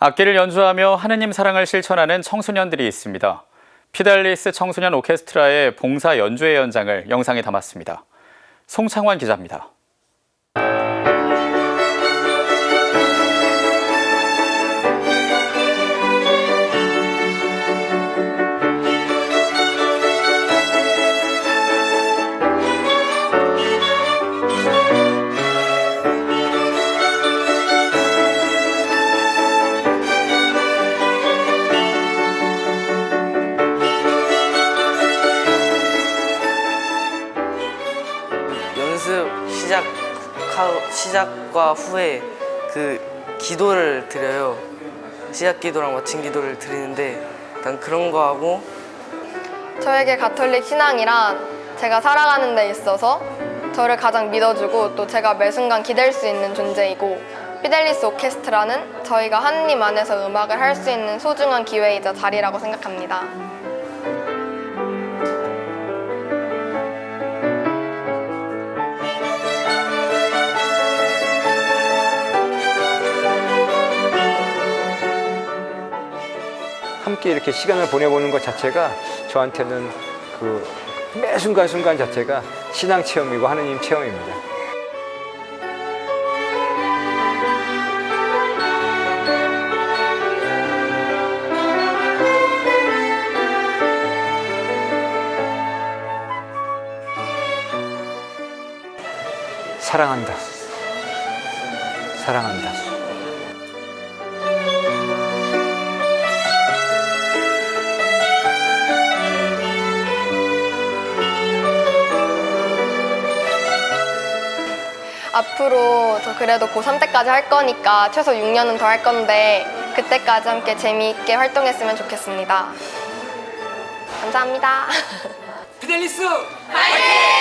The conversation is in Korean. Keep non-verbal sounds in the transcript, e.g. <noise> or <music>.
악기를 연주하며 하느님 사랑을 실천하는 청소년들이 있습니다. 피달리스 청소년 오케스트라의 봉사 연주회 현장을 영상에 담았습니다. 송창환 기자입니다. 연습 시작 시작과 후에 그 기도를 드려요. 시작 기도랑 마침 기도를 드리는데 일단 그런 거 하고 저에게 가톨릭 신앙이란 제가 살아가는 데 있어서 저를 가장 믿어주고 또 제가 매 순간 기댈 수 있는 존재이고 피델리스 오케스트라는 저희가 하느님 안에서 음악을 할 수 있는 소중한 기회이자 자리라고 생각합니다. 함께 이렇게 시간을 보내보는 것 자체가 저한테는 그 매 순간순간 자체가 신앙 체험이고 하느님 체험입니다. 사랑한다. 사랑한다. 앞으로 저 그래도 고3 때까지 할 거니까 최소 6년은 더 할 건데 그때까지 함께 재미있게 활동했으면 좋겠습니다. 감사합니다. <laughs> 피델리스 화이팅!